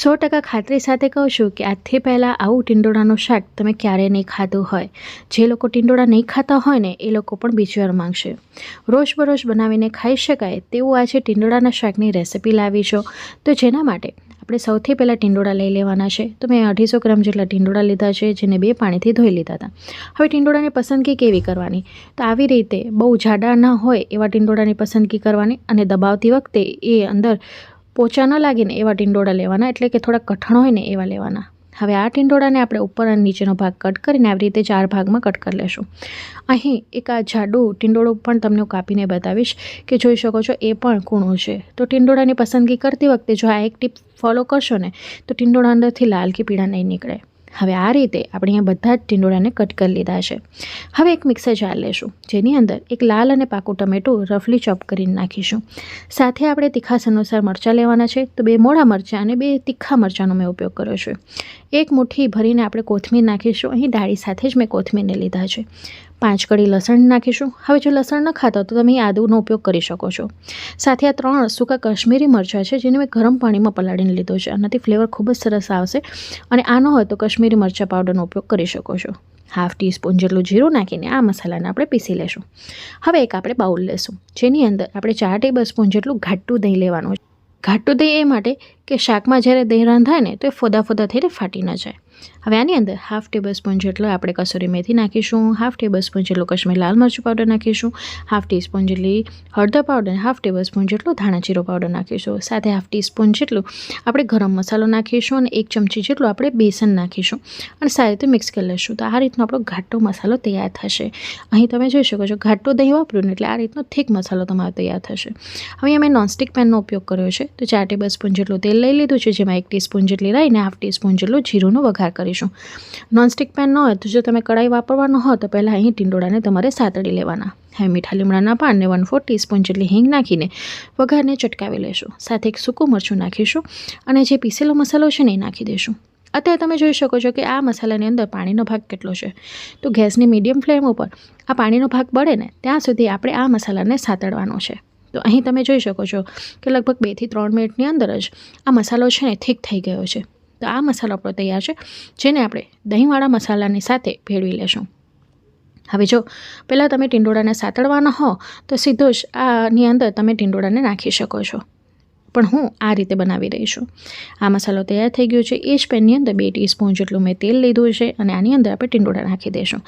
સો ટકા ખાતરી સાથે કહું છું કે આજથી પહેલાં આવું ટીંડોળાનું શાક તમે ક્યારેય નહીં ખાધું હોય. જે લોકો ટીંડોળા નહીં ખાતા હોય ને, એ લોકો પણ બીજી વાર માંગશે. રોજબરોજ બનાવીને ખાઈ શકાય તેવું આજે ટીંડોળાના શાકની રેસિપી લાવી છો તો જેના માટે આપણે સૌથી પહેલાં ટીંડોળા લઈ લેવાના છે. તો મેં અઢીસો ગ્રામ જેટલા ટીંડોળા લીધા છે, જેને બે પાણીથી ધોઈ લીધા હતા. હવે ટીંડોળાની પસંદગી કેવી કરવાની? તો આવી રીતે બહુ જાડા ન હોય એવા ટીંડોળાની પસંદગી કરવાની અને દબાવતી વખતે એ અંદર પોચા ન લાગે ને એવા ટીંડોળા લેવાના, એટલે કે થોડા કઠણ હોય ને એવા લેવાના. હવે આ ટીંડોળાને આપણે ઉપર અને નીચેનો ભાગ કટ કરીને આવી રીતે ચાર ભાગમાં કટ કરી લેશું. અહીં એક આ જાડું ટીંડોળું પણ તમને કાપીને બતાવીશ કે જોઈ શકો છો એ પણ કૂણું છે. તો ટીંડોળાની પસંદગી કરતી વખતે જો આ એક ટીપ ફોલો કરશો ને, તો ટીંડોળા અંદરથી લાલ કે પીળા નહીં નીકળે. હવે આ રીતે આપણે અહીંયા બધા જ ટીંડોળાને કટ કરી લીધા છે. હવે એક મિક્સર જાર લેશું, જેની અંદર એક લાલ અને પાકું ટમેટું રફલી ચોપ કરીને નાખીશું. સાથે આપણે તીખાસ અનુસાર મરચાં લેવાના છે, તો બે મોડા મરચાં અને બે તીખા મરચાંનો મેં ઉપયોગ કર્યો છે. એક મુઠ્ઠી ભરીને આપણે કોથમીર નાખીશું, અહીં ડાળી સાથે જ મેં કોથમીરને લીધા છે. પાંચ કળી લસણ નાખીશું. હવે જો લસણ ન ખાતા તો તમે આદુનો ઉપયોગ કરી શકો છો. સાથે આ ત્રણ સૂકા કાશ્મીરી મરચાં છે, જેને મેં ગરમ પાણીમાં પલાળીને લીધો છે. આનાથી ફ્લેવર ખૂબ જ સરસ આવશે અને આ ન હોય તો કાશ્મીરી મરચાં પાવડરનો ઉપયોગ કરી શકો છો. હાફ ટીસ્પૂન જેટલું જીરું નાખીને આ મસાલાને આપણે પીસી લેશું. હવે એક આપણે બાઉલ લેશું. જેની અંદર આપણે ચાર ટેબલ સ્પૂન જેટલું ઘાટું દહીં લેવાનું છે. ઘાટું દહીં એ માટે કે શાકમાં જ્યારે દહીં રાંધાય ને તો એ ફોદા ફોદા થઈને ફાટી ન જાય. હવે આની અંદર હાફ ટેબલ સ્પૂન જેટલો આપણે કસૂરી મેથી નાખીશું હાફ ટેબલ સ્પૂન જેટલું કશ્મીર લાલ મરચું પાવડર નાખીશું હાફ ટીસ્પૂન જેટલી હળદર પાવડર હાફ ટેબલ સ્પૂન જેટલો ધાણા જીરો પાવડર નાખીશું. સાથે હાફ ટીસ્પૂન જેટલું આપણે ગરમ મસાલો નાખીશું અને એક ચમચી જેટલું આપણે બેસન નાખીશું અને સારી રીતે મિક્સ કરી લઈશું. તો આ રીતનો આપણો ઘાટો મસાલો તૈયાર થશે. અહીં તમે જોઈ શકો છો ઘાટો દહીં વાપર્યું એટલે આ રીતનો થીક મસાલો તમારો તૈયાર થશે. હવે અમે નોનસ્ટિક પેનનો ઉપયોગ કર્યો છે. તો ચાર ટેબલ સ્પૂન જેટલું તેલ લઈ લીધું છે, જેમાં એક ટીસ્પૂન જેટલી રાઈને હાફ ટીસ્પૂન જેટલું જીરુંનો વઘાર કરીશું. નોનસ્ટિક પેન ન હોય તો જો તમે કડાઈ વાપરવાનો હો તો પહેલાં અહીં ટીંડોળાને તમારે સાતડી લેવાના. હવે મીઠા લીમડાના પાનને વન ફોર ટીસ્પૂન જેટલી હિંગ નાખીને વઘારને ચટકાવી લેશું. સાથે એક સૂકું મરચું નાખીશું અને જે પીસેલો મસાલો છે ને એ નાખી દઈશું અત્યારે તમે જોઈ શકો છો કે આ મસાલાની અંદર પાણીનો ભાગ કેટલો છે. તો ગેસની મીડિયમ ફ્લેમ ઉપર આ પાણીનો ભાગ બળે ને ત્યાં સુધી આપણે આ મસાલાને સાતડવાનો છે. તો અહીં તમે જોઈ શકો છો કે લગભગ બેથી ત્રણ મિનિટની અંદર જ આ મસાલો છે ને ઠીક થઈ ગયો છે. તો આ મસાલો આપણો તૈયાર છે, જેને આપણે દહીંવાળા મસાલાની સાથે ભેળવી લેશું. હવે જો પહેલાં તમે ટીંડોળાને સાતળવાના હો, તો સીધો જ આની અંદર તમે ટીંડોળાને નાખી શકો છો. પણ હું આ રીતે બનાવી રહી છું. આ મસાલો તૈયાર થઈ ગયો છે, એ જ પેનની અંદર બે ટીસ્પૂન જેટલું મેં તેલ લીધું છે અને આની અંદર આપણે ટીંડોળા નાખી દઈશું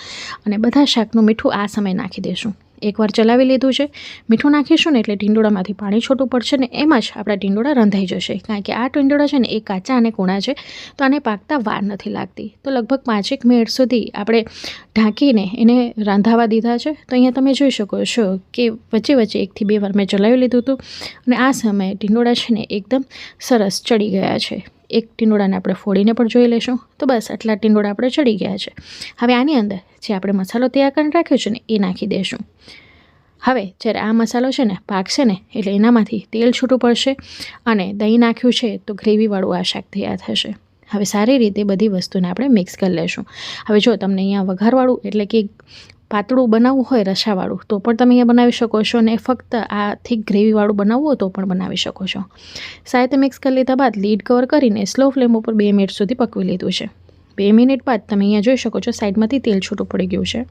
અને બધા શાકનું મીઠું આ સમયે નાખી દઈશું એકવાર ચલાવી લીધું છે. મીઠું નાખીશું ને એટલે ટીંડોળામાંથી પાણી છોટું પડશે ને એમાં જ આપણા ટીંડોળા રંધાઈ જશે. કારણ કે આ ટીંડોળા છે ને એ કાચા અને કૂણા છે, તો આને પાકતા વાર નથી લાગતી. તો લગભગ પાંચેક મિનિટ સુધી આપણે ઢાંકીને એને રાંધાવા દીધા છે. તો અહીંયા તમે જોઈ શકો છો કે વચ્ચે વચ્ચે એકથી બે વાર મેં ચલાવી લીધું હતું અને આ સમયે ટીંડોળા છે ને એકદમ સરસ ચડી ગયા છે. એક ટીંડોળાને આપણે ફોડીને પણ જોઈ લઈશું. તો બસ, આટલા ટીંડોળા આપણે ચડી ગયા છે. હવે આની અંદર જે આપણે મસાલો તૈયાર કરીને રાખ્યો છે ને, એ નાખી દઈશું. હવે જ્યારે આ મસાલો છે ને, પાકશે ને, એટલે એનામાંથી તેલ છૂટું પડશે અને દહીં નાખ્યું છે, તો ગ્રેવીવાળું આ શાક તૈયાર થશે. હવે સારી રીતે બધી વસ્તુને આપણે મિક્સ કરી લઈશું. હવે જો તમને અહીંયા વઘારવાળું એટલે કે પાતળું બનાવવું હોય રસાવાળું, તો પણ તમે અહીંયા બનાવી શકો છો અને ફક્ત આ થીક ગ્રેવીવાળું બનાવવું હોય તો પણ બનાવી શકો છો. સારી રીતે મિક્સ કરી લીધા બાદ લીડ કવર કરીને સ્લો ફ્લેમ ઉપર બે મિનિટ સુધી પકવી લીધું છે. બે મિનિટ બાદ તમે અહીંયા જોઈ શકો છો સાઈડમાંથી તેલ છૂટું પડી ગયું છે.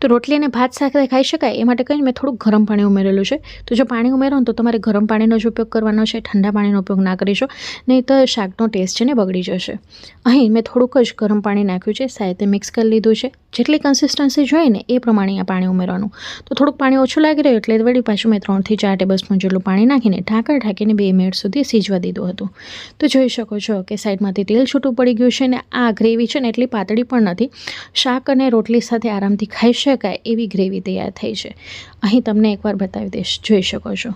તો રોટલી અને ભાત સાથે ખાઈ શકાય એ માટે કંઈ મેં થોડુંક ગરમ પાણી ઉમેરેલું છે. તો જો પાણી ઉમેરો તો તમારે ગરમ પાણીનો જ ઉપયોગ કરવાનો છે, ઠંડા પાણીનો ઉપયોગ ના કરીશો નહીં તો શાકનો ટેસ્ટ છે ને બગડી જશે. અહીં મેં થોડુંક જ ગરમ પાણી નાખ્યું છે સાથે મિક્સ કરી લીધું છે. જેટલી કન્સિસ્ટન્સી જોઈએ ને એ પ્રમાણે આ પાણી ઉમેરવાનું. તો થોડુંક પાણી ઓછું લાગી રહ્યું એટલે વળી પાછું મેં ત્રણથી ચાર ટેબલ સ્પૂન જેટલું પાણી નાખીને ઢાંકણ ઢાંકીને બે મિનિટ સુધી સીજવા દીધું હતું. તો જોઈ શકો છો કે સાઈડમાંથી તેલ છૂટું પડી ગયું છે ને આ ગ્રેવી છે ને એટલી પાતળી પણ નથી. શાક અને રોટલી સાથે આરામથી ખાઈ શકાય એવી ગ્રેવી તૈયાર થઈ છે. અહીં તમને એકવાર બતાવી દઈશ. જોઈ શકો છો.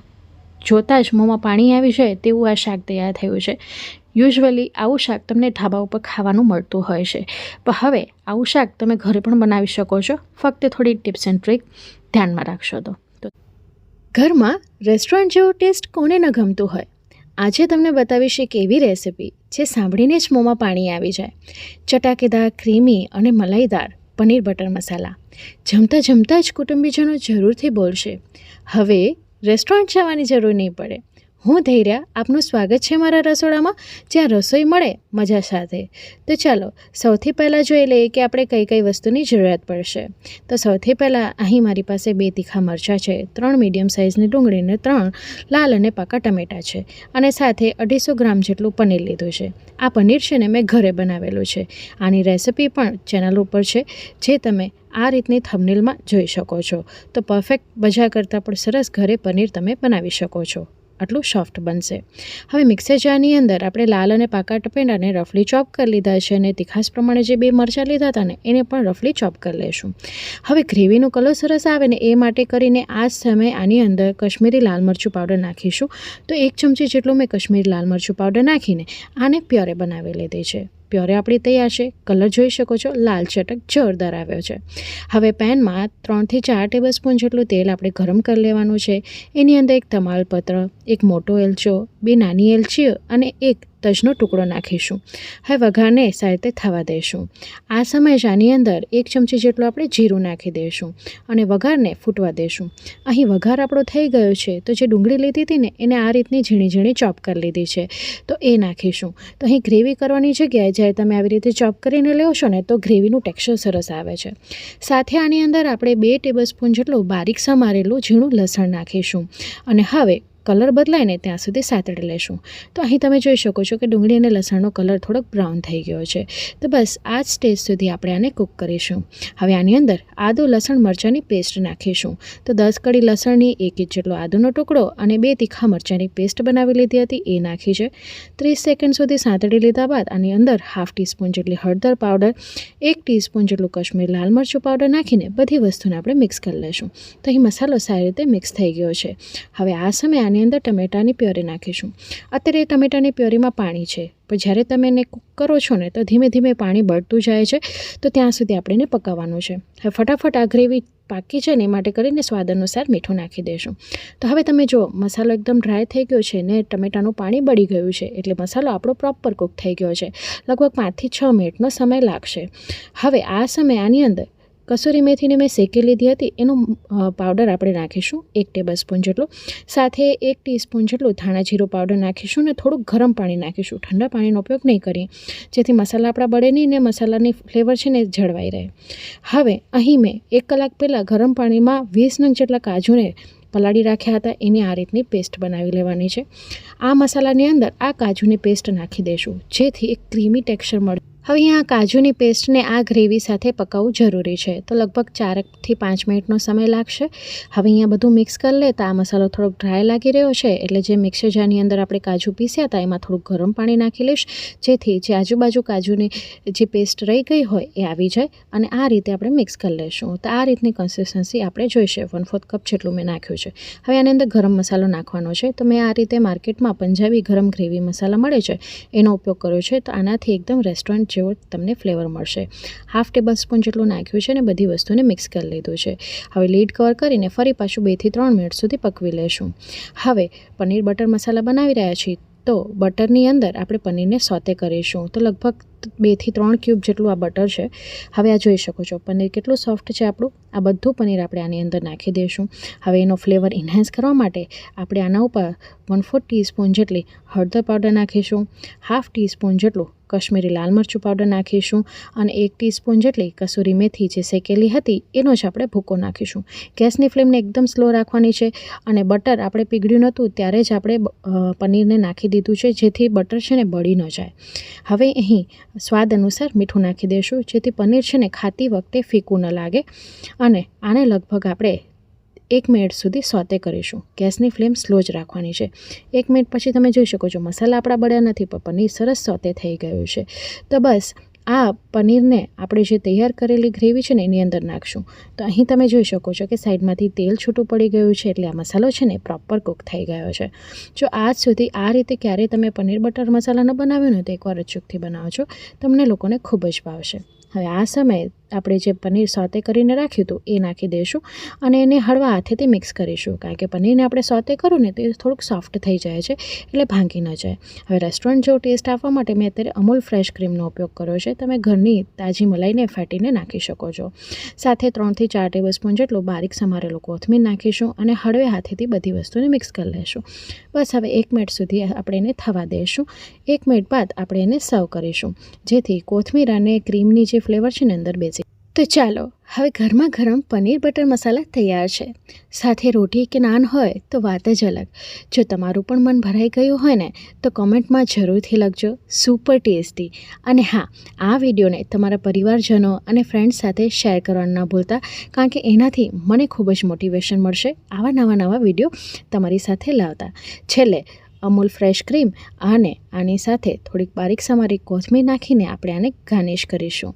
જોતાં જ મોંમાં પાણી આવી જાય તેવું આ શાક તૈયાર થયું છે. યુઝવલી આવું શાક તમને ઢાબા ઉપર ખાવાનું મળતું હોય છે. પણ હવે આવું શાક તમે ઘરે પણ બનાવી શકો છો. ફક્ત થોડી ટિપ્સ એન્ડ ટ્રીક ધ્યાનમાં રાખશો તો ઘરમાં રેસ્ટોરન્ટ જેવો ટેસ્ટ કોને ન ગમતું હોય? આજે તમને બતાવીશ એક એવી રેસિપી જે સાંભળીને જ મોંમાં પાણી આવી જાય. ચટાકેદાર, ક્રીમી અને મલાઈદાર પનીર બટર મસાલા. જમતા જમતા જ કુટુંબીજનો જરૂરથી બોલશે. હવે રેસ્ટોરન્ટ જવાની જરૂર નહીં પડે. હું ધૈર્યા, આપનું સ્વાગત છે મારા રસોડામાં. જ્યાં રસોઈ મળે, મજા સાથે. તો ચાલો, સૌથી પહેલાં જોઈ લઈએ કે આપણે કઈ કઈ વસ્તુની જરૂરિયાત પડશે. તો સૌથી પહેલાં અહીં મારી પાસે બે તીખા મરચાં છે, ત્રણ મીડિયમ સાઇઝની ડુંગળીને ત્રણ લાલ અને પાકા ટમેટાં છે. અને સાથે અઢીસો ગ્રામ જેટલું પનીર લીધું છે. આ પનીર છે ને મેં ઘરે બનાવેલું છે. આની રેસિપી પણ ચેનલ ઉપર છે, જે તમે આ રીતની થંબનેલમાં જોઈ શકો છો. તો પરફેક્ટ બજાર કરતાં પણ સરસ ઘરે પનીર તમે બનાવી શકો છો. આટલું સોફ્ટ બનશે. હવે મિક્સર જારની અંદર આપણે લાલ અને પાકા ટપેંડાને રફલી ચોપ કરી લીધા છે અને તીખાસ પ્રમાણે જે બે મરચાં લીધા હતા ને, એને પણ રફલી ચોપ કરી લઈશું હવે ગ્રેવીનો કલર સરસ આવે ને, એ માટે કરીને આ જ સમયે આની અંદર કશ્મીરી લાલ મરચું પાવડર નાખીશું. તો એક ચમચી જેટલું મેં કશ્મીરી લાલ મરચું પાવડર નાખીને આને પ્યોરે બનાવી લીધી છે. પ્યોરે આપણી તૈયાર છે. કલર જોઈ શકો છો. લાલ ચટક જોરદાર આવ્યો છે. હવે પેનમાં ત્રણથી ચાર ટેબલ સ્પૂન જેટલું તેલ આપણે ગરમ કરી લેવાનું છે. એની અંદર એક તમાલપત્ર, એક મોટો એલચો, બે નાની એલચીઓ અને એક તજનો ટુકડો નાખીશું. હવે વઘારને સારી રીતે થવા દઈશું. આ સમયે જ આની અંદર એક ચમચી જેટલું આપણે જીરું નાખી દઈશું અને વઘારને ફૂટવા દઈશું. અહીં વઘાર આપણો થઈ ગયો છે તો જે ડુંગળી લીધી હતી ને એને આ રીતની ઝીણી ઝીણી ચોપ કરી લીધી છે. તો એ નાખીશું. તો અહીં ગ્રેવી કરવાની જગ્યાએ જ્યારે તમે આવી રીતે ચોપ કરીને લો ને તો ગ્રેવીનું ટેક્સચર સરસ આવે છે. સાથે આની અંદર આપણે બે ટેબલ સ્પૂન જેટલું બારીક સમારેલું ઝીણું લસણ નાખીશું. અને હવે કલર બદલાય ને ત્યાં સુધી સાતડી લેશું. તો અહીં તમે જોઈ શકો છો કે ડુંગળી અને લસણનો કલર થોડોક બ્રાઉન થઈ ગયો છે. તો બસ, આ જ સ્ટેજ સુધી આપણે આને કૂક કરીશું. હવે આની અંદર આદું, લસણ, મરચાંની પેસ્ટ નાખીશું. તો દસ કડી લસણની એક ઇંચ જેટલો આદુનો ટુકડો અને બે તીખા મરચાંની પેસ્ટ બનાવી લીધી હતી, એ નાખી છે. ત્રીસ સેકન્ડ સુધી સાંતળી લીધા બાદ આની અંદર હાફ ટીસ્પૂન જેટલી હળદર પાવડર, એક ટીસ્પૂન જેટલું કશ્મીર લાલ મરચું પાવડર નાખીને બધી વસ્તુને આપણે મિક્સ કરી લઈશું તો અહીં મસાલો સારી રીતે મિક્સ થઈ ગયો છે. હવે આ સમયે આની અંદર ટમેટાની પ્યોરી નાખીશું. અત્યારે ટમેટાની પ્યોરીમાં પાણી છે. પણ જ્યારે તમે એને કૂક કરો છો ને, તો ધીમે ધીમે પાણી બળતું જાય છે. તો ત્યાં સુધી આપણે એને પકાવવાનું છે. હવે ફટાફટ આ ગ્રેવી પાકી છે ને, એ માટે કરીને સ્વાદ અનુસાર મીઠું નાખી દઈશું તો હવે તમે જો મસાલો એકદમ ડ્રાય થઈ ગયો છે ને, ટમેટાનું પાણી બળી ગયું છે. એટલે મસાલો આપણો પ્રોપર કૂક થઈ ગયો છે. લગભગ પાંચથી છ મિનિટનો સમય લાગશે. હવે આ સમય આની અંદર કસૂરી મેથીને મેં શેકી લીધી હતી. એનો પાવડર આપણે નાખીશું, એક ટેબલ સ્પૂન જેટલું. સાથે એક ટીસ્પૂન જેટલું ધાણા જીરું પાવડર નાખીશું ને થોડુંક ગરમ પાણી નાખીશું. ઠંડા પાણીનો ઉપયોગ નહીં કરીએ. જેથી મસાલા આપણા બળે નહીં ને મસાલાની ફ્લેવર છે ને જળવાઈ રહે. હવે અહીં મેં એક કલાક પહેલાં ગરમ પાણીમાં વીસ નંગ જેટલા કાજુને પલાળી રાખ્યા હતા. એની આ રીતની પેસ્ટ બનાવી લેવાની છે. આ મસાલાની અંદર આ કાજુની પેસ્ટ નાખી દઈશું. જેથી એક ક્રીમી ટેક્સચર મળે. હવે અહીંયા કાજુની પેસ્ટને આ ગ્રેવી સાથે પકાવવું જરૂરી છે. તો લગભગ ચારથી પાંચ મિનિટનો સમય લાગશે. હવે અહીંયા બધું મિક્સ કરી લે, તો આ મસાલો થોડોક ડ્રાય લાગી રહ્યો છે. એટલે જે મિક્સર જારની અંદર આપણે કાજુ પીસ્યા હતા, એમાં થોડુંક ગરમ પાણી નાખી લઈશ. જેથી જે આજુબાજુ કાજુની જે પેસ્ટ રહી ગઈ હોય, એ આવી જાય અને આ રીતે આપણે મિક્સ કરી લઈશું. તો આ રીતની કન્સિસ્ટન્સી આપણે જોઈશે. વન ફોર્થ કપ જેટલું મેં નાખ્યું છે. હવે આની અંદર ગરમ મસાલો નાખવાનો છે. તો મેં આ રીતે માર્કેટમાં પંજાબી ગરમ ગ્રેવી મસાલા મળે છે, એનો ઉપયોગ કર્યો છે. તો આનાથી એકદમ રેસ્ટોરન્ટ જેવો તમને ફ્લેવર મળશે. હાફ ટેબલ સ્પૂન જેટલું નાખ્યું છે અને બધી વસ્તુને મિક્સ કરી લીધું છે. હવે લીડ કવર કરીને ફરી પાછું બેથી ત્રણ મિનિટ સુધી પકવી લેશું. હવે પનીર બટર મસાલા બનાવી રહ્યા છીએ, તો બટરની અંદર આપણે પનીરને સોતે કરીશું. તો લગભગ બેથી ત્રણ ક્યુબ જેટલું આ બટર છે. હવે આ જોઈ શકો છો, પનીર કેટલું સોફ્ટ છે આપણું. આ બધું પનીર આપણે આની અંદર નાખી દઈશું હવે એનો ફ્લેવર ઇન્હાન્સ કરવા માટે આપણે આના ઉપર વન ફોર ટીસ્પૂન જેટલી હળદર પાવડર નાખીશું. હાફ ટીસ્પૂન જેટલું કશ્મીરી લાલ મરચું પાવડર નાખીશું અને એક ટીસ્પૂન જેટલી કસૂરી મેથી જે શેકેલી હતી, એનો જ આપણે ભૂકો નાખીશું. ગેસની ફ્લેમને એકદમ સ્લો રાખવાની છે અને બટર આપણે પીગળ્યું નહોતું, ત્યારે જ આપણે પનીરને નાખી દીધું છે, જેથી બટર છે ને બળી ન જાય. હવે અહીં સ્વાદ અનુસાર મીઠું નાખી દઈશું જેથી પનીર છે ને ખાતી વખતે ફીકું ન લાગે. અને આને લગભગ આપણે એક મિનિટ સુધી સોતે કરીશું. ગેસની ફ્લેમ સ્લો જ રાખવાની છે. એક મિનિટ પછી તમે જોઈ શકો છો, મસાલા આપણા બળ્યા નથી, પણ પનીર સરસ સોતે થઈ ગયું છે. તો બસ, આ પનીરને આપણે જે તૈયાર કરેલી ગ્રેવી છે ને, એની અંદર નાખશું. તો અહીં તમે જોઈ શકો છો કે સાઈડમાંથી તેલ છૂટું પડી ગયું છે, એટલે આ મસાલો છે ને, પ્રોપર કૂક થઈ ગયો છે. જો આજ સુધી આ રીતે ક્યારેય તમે પનીર બટર મસાલાનો બનાવ્યો ને, તો એકવાર અચૂકથી બનાવજો. તમને લોકોને ખૂબ જ ભાવશે. હવે આ સમયે આપણે જે પનીર સોતે કરીને રાખ્યું હતું, એ નાખી દઈશું અને એને હળવા હાથેથી મિક્સ કરીશું. કારણ કે પનીરને આપણે સોતે કરું ને તો એ થોડુંક સોફ્ટ થઈ જાય છે, એટલે ભાંગી ન જાય. હવે રેસ્ટોરન્ટ જેવો ટેસ્ટ આપવા માટે મેં અત્યારે અમૂલ ફ્રેશ ક્રીમનો ઉપયોગ કર્યો છે. તમે ઘરની તાજી મલાઈને ફેટીને નાખી શકો છો. સાથે ત્રણથી ચાર ટેબલ સ્પૂન જેટલું બારીક સમારેલું કોથમીર નાખીશું અને હળવે હાથેથી બધી વસ્તુને મિક્સ કરી લઈશું બસ હવે એક મિનિટ સુધી આપણે એને થવા દઈશું એક મિનિટ બાદ આપણે એને સર્વ કરીશું. જેથી કોથમીર અને ક્રીમની જે ફ્લેવર છે ને અંદર બેસી તો ચાલો, હવે ઘરમાં ગરમ પનીર બટર મસાલા તૈયાર છે. સાથે રોટી કે નાન હોય તો વાત જ અલગ. જો તમારું પણ મન ભરાઈ ગયું હોય ને, તો કોમેન્ટમાં જરૂરથી લખજો. Super tasty. અને હા, આ વિડીયોને તમારા પરિવારજનો અને ફ્રેન્ડ્સ સાથે શેર કરવાનું ન ભૂલતા, કારણ કે એનાથી મને ખૂબ જ મોટિવેશન મળશે આવા નવા નવા વીડિયો તમારી સાથે લાવતા. છેલ્લે, અમૂલ ફ્રેશ ક્રીમ અને આની સાથે થોડીક બારીક સમારી કોથમીર નાખીને આપણે આને ગાર્નિશ કરીશું.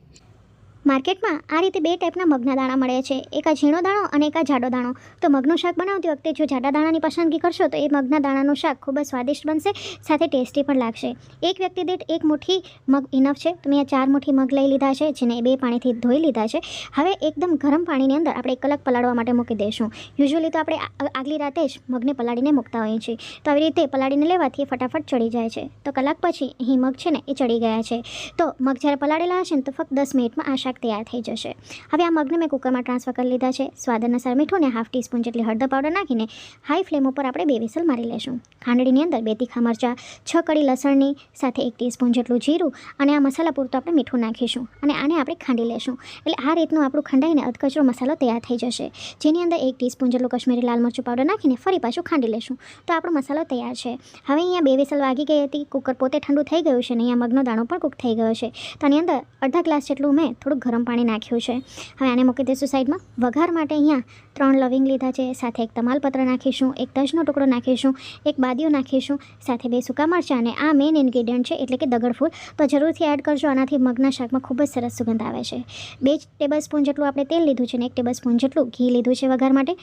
માર્કેટમાં આ રીતે બે ટાઈપના મગના દાણા મળે છે. એક આ ઝીણો દાણો અને એક આ જાડો દાણો. તો મગનું શાક બનાવતી વખતે જો જાડા દાણાની પસંદગી કરશો તો એ મગના દાણાનું શાક ખૂબ જ સ્વાદિષ્ટ બનશે, સાથે ટેસ્ટી પણ લાગશે. એક વ્યક્તિ દીઠ એક મુઠ્ઠી મગ ઇનફ છે. તો મેં ચાર મુઠ્ઠી મગ લઈ લીધા છે, જેને બે પાણીથી ધોઈ લીધા છે. હવે એકદમ ગરમ પાણીની અંદર આપણે એક કલાક પલાળવા માટે મૂકી દઈશું. યુઝ્યુઅલી તો આપણે આગલી રાતે જ મગને પલાળીને મૂકતા હોઈએ છીએ. તો આવી રીતે પલાળીને લેવાથી ફટાફટ ચડી જાય છે. તો કલાક પછી અહીં મગ છે ને એ ચડી ગયા છે. તો મગ જ્યારે પલાળેલા હશે ને તો ફક્ત દસ મિનિટમાં આ શાક તૈયાર થઈ જશે. હવે આ મગને મેં કુકરમાં ટ્રાન્સફર કરી લીધા છે. સ્વાદ અનુસાર મીઠું ને હાફ ટીસ્પૂન જેટલી હળદર પાવડર નાખીને હાઈ ફ્લેમ ઉપર આપણે બે વિસલ મારી લેશું. ખાંડણીની અંદર બે તીખા મરચાં, છ કડી લસણની સાથે એક ટીસ્પૂન જેટલું જીરું અને આ મસાલા પૂરતું આપણે મીઠું નાખીશું અને આને આપણે ખાંડી લેશું. એટલે આ રીતનું આપણું ખંડાઈને અધકચરો મસાલો તૈયાર થઈ જશે. જેની અંદર એક ટીસ્પૂન જેટલું કશ્મીરી લાલ મરચું પાવડર નાખીને ફરી પાછું ખાંડી લેશું. તો આપણો મસાલો તૈયાર છે. હવે અહીંયા બે વિસલ વાગી ગઈ હતી. કુકર પોતે ઠંડુ થઈ ગયું છે અને અહીંયા મગનો દાણો પણ કૂક થઈ ગયો છે. તો આની અંદર અડધા ગ્લાસ જેટલું મેં થોડુંક ગરમ પાણી નાખ્યું છે. હવે આને મૂકી દઈશું સાઈડમાં. વઘાર માટે અહીંયા ત્રણ લવિંગ લીધા છે. સાથે એક તમાલપત્ર નાખીશું, એક તજનો ટુકડો નાખીશું, એક બાદીઓ નાખીશું, સાથે બે સૂકા મરચાં અને આ મેઇન ઇન્ગ્રીડિયન્ટ છે એટલે કે દગડફૂલ. તો જરૂરથી એડ કરજો, આનાથી મગના શાકમાં ખૂબ જ સરસ સુગંધ આવે છે. બે ટેબલ સ્પૂન જેટલું આપણે તેલ લીધું છે અને એક ટેબલ સ્પૂન જેટલું ઘી લીધું છે વઘાર માટે.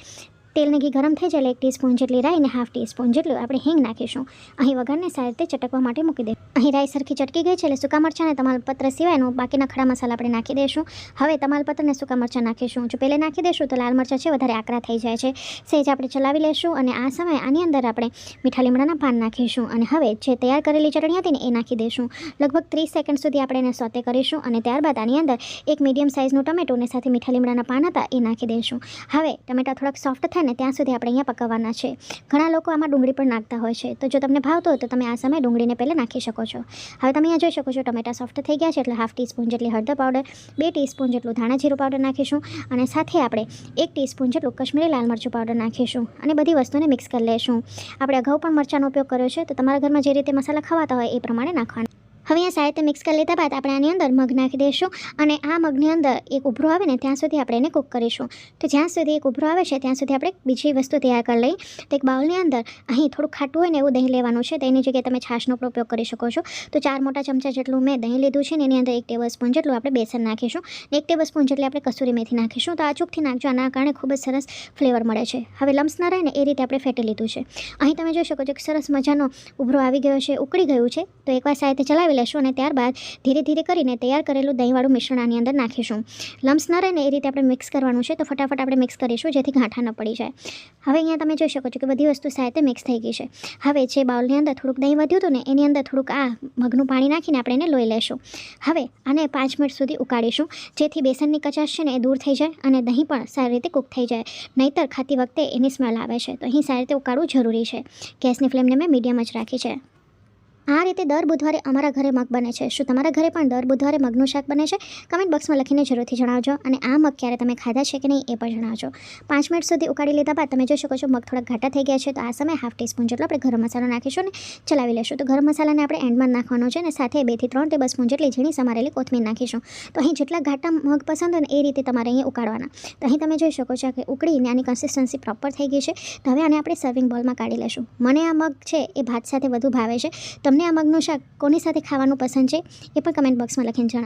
તેલને ઘી ગરમ થઈ જાય એટલે એક ટીસ્પૂન જેટલી રાઈ અને હાફ ટીસ્પૂન જેટલું આપણે હિંગ નાખીશું. અહીં વઘારને સારી રીતે ચટકવા માટે મૂકી દે. અહીં રાઈ સરખી ચટકી ગઈ છે એટલે સૂકા મરચાં અને તમાલપત્ર સિવાયનું બાકીના ખડા મસાલા આપણે નાખી દઈશું. હવે તમાલપત્રને સૂકા મરચાં નાખીશું. જો પહેલે નાખી દઈશું તો લાલ મરચાં છે, વધારે આકરા થઈ જાય છે. સહેજ આપણે ચલાવી લેશું અને આ સમયે આની અંદર આપણે મીઠા લીમડાના પાન નાખીશું. અને હવે જે તૈયાર કરેલી ચટણી હતી ને એ નાખી દઈશું. લગભગ ત્રીસ સેકન્ડ સુધી આપણે એને સોતે કરીશું અને ત્યારબાદ આની અંદર એક મીડિયમ સાઇઝનું ટમેટું સાથે મીઠા લીમડાના પાન હતા એ નાખી દઈશું. હવે ટમેટા થોડાક સોફ્ટ થાય ને, ત્યાં સુધી આપણે અહીંયા પકવવાના છે. ઘણા લોકો આમાં ડુંગળી પણ નાખતા હોય છે. તો જો તમને ભાવતો હોય, તો તમે આ સમયે ડુંગળીને પહેલાં નાખી શકો છો. હવે તમે અહીંયા જોઈ શકો છો, ટમેટા સોફ્ટ થઈ ગયા છે, એટલે હાફ ટીસ્પૂન જેટલી હળદર પાવડર, બે ટીસ્પૂન જેટલું ધાણા જીરું પાવડર નાખીશું અને સાથે આપણે એક ટીસ્પૂન જેટલું કશ્મીરી લાલ મરચું પાવડર નાખીશું અને બધી વસ્તુને મિક્સ કરી લેશું. આપણે અગાઉ પણ મરચાંનો ઉપયોગ કર્યો છે, તો તમારા ઘરમાં જે રીતે મસાલા ખવાતા હોય એ પ્રમાણે નાખવાના. હવે અહીંયા સારી રીતે મિક્સ કરી લીધા બાદ આપણે આની અંદર મગ નાખી દઈશું અને આ મગની અંદર એક ઉભરો આવે ને ત્યાં સુધી આપણે એને કૂક કરીશું. તો જ્યાં સુધી એક ઉભરો આવે છે, ત્યાં સુધી આપણે બીજી વસ્તુ તૈયાર કરી લઈ તો એક બાઉલની અંદર અહીં થોડું ખાટું હોય ને એવું દહીં લેવાનું છે તો એની જગ્યાએ તમે છાશનો પણ ઉપયોગ કરી શકો છો. તો ચાર મોટા ચમચા જેટલું મેં દહીં લીધું છે ને એની અંદર એક ટેબલ સ્પૂન જેટલું આપણે બેસન નાખીશું. એક ટેબલ સ્પૂન જેટલી આપણે કસૂરી મેથી નાખીશું. તો આ ચૂકથી નાખજો, આના કારણે ખૂબ જ સરસ ફ્લેવર મળે છે. હવે લમ્સ ના રહે ને એ રીતે આપણે ફેટી લીધું છે. અહીં તમે જોઈ શકો છો કે સરસ મજાનો ઉભરો આવી ગયો છે, ઉકળી ગયું છે. તો એકવાર સારી રીતે ચલાવી લેશું અને ત્યારબાદ ધીરે ધીરે કરીને તૈયાર કરેલું દહીંવાળું મિશ્રણ આની અંદર નાખીશું. લમ્સ ન રહે ને એ રીતે આપણે મિક્સ કરવાનું છે તો ફટાફટ આપણે મિક્સ કરીશું જેથી ગાંઠા ન પડી જાય. હવે અહીંયા તમે જોઈ શકો છો કે બધી વસ્તુ સાથે મિક્સ થઈ ગઈ છે. હવે જે બાઉલની અંદર થોડુંક દહીં વધ્યું હતું ને એની અંદર થોડુંક આ મગનું પાણી નાખીને આપણે એને લોહી લેશું. હવે આને પાંચ મિનિટ સુધી ઉકાળીશું જેથી બેસનની કચાશ છે ને એ દૂર થઈ જાય અને દહીં પણ સારી રીતે કૂક થઈ જાય. નહીંતર ખાતી વખતે એની સ્મેલ આવે છે. તો અહીં સારી રીતે ઉકાળવું જરૂરી છે. ગેસની ફ્લેમને મેં મીડિયમ જ રાખી છે. આ રીતે દર બુધવારે અમારા ઘરે મગ બને છે. શું તમારા ઘરે પણ દર બુધવારે મગનું શાક બને છે? કમેન્ટ બોક્સમાં લખીને જરૂરથી જણાવજો અને આ મગ ક્યારે તમે ખાધા છે કે નહીં એ પણ જણાવજો. પાંચ મિનિટ સુધી ઉકાળી લીધા બાદ તમે જોઈ શકો છો મગ થોડા ઘાટા થઈ ગયા છે. તો આ સમયે હાફ ટીસ્પૂન જેટલો આપણે ગરમ મસાલો નાખીશું ને ચલાવી લેશું. તો ગરમ મસાલાને આપણે એન્ડમાં નાખવાનો છે અને સાથે બેથી ત્રણ ટેબલ સ્પૂન જેટલી ઝીણી સમારેલી કોથમીર નાખીશું. તો અહીં જેટલા ઘાટા મગ પસંદ હોય ને એ રીતે તમારે અહીં ઉકાળવાના. તો અહીં તમે જોઈ શકો છો કે ઉકળીને આની કન્સિસ્ટન્સી પ્રોપર થઈ ગઈ છે. તો હવે આને આપણે સર્વિંગ બોલમાં કાઢી લેશું. મને આ મગ છે એ ભાત સાથે વધુ ભાવે છે. તમને આ મગનું શાક કોની સાથે ખાવાનું પસંદ છે એ પણ કમેન્ટ બોક્સમાં લખીને જણાવો.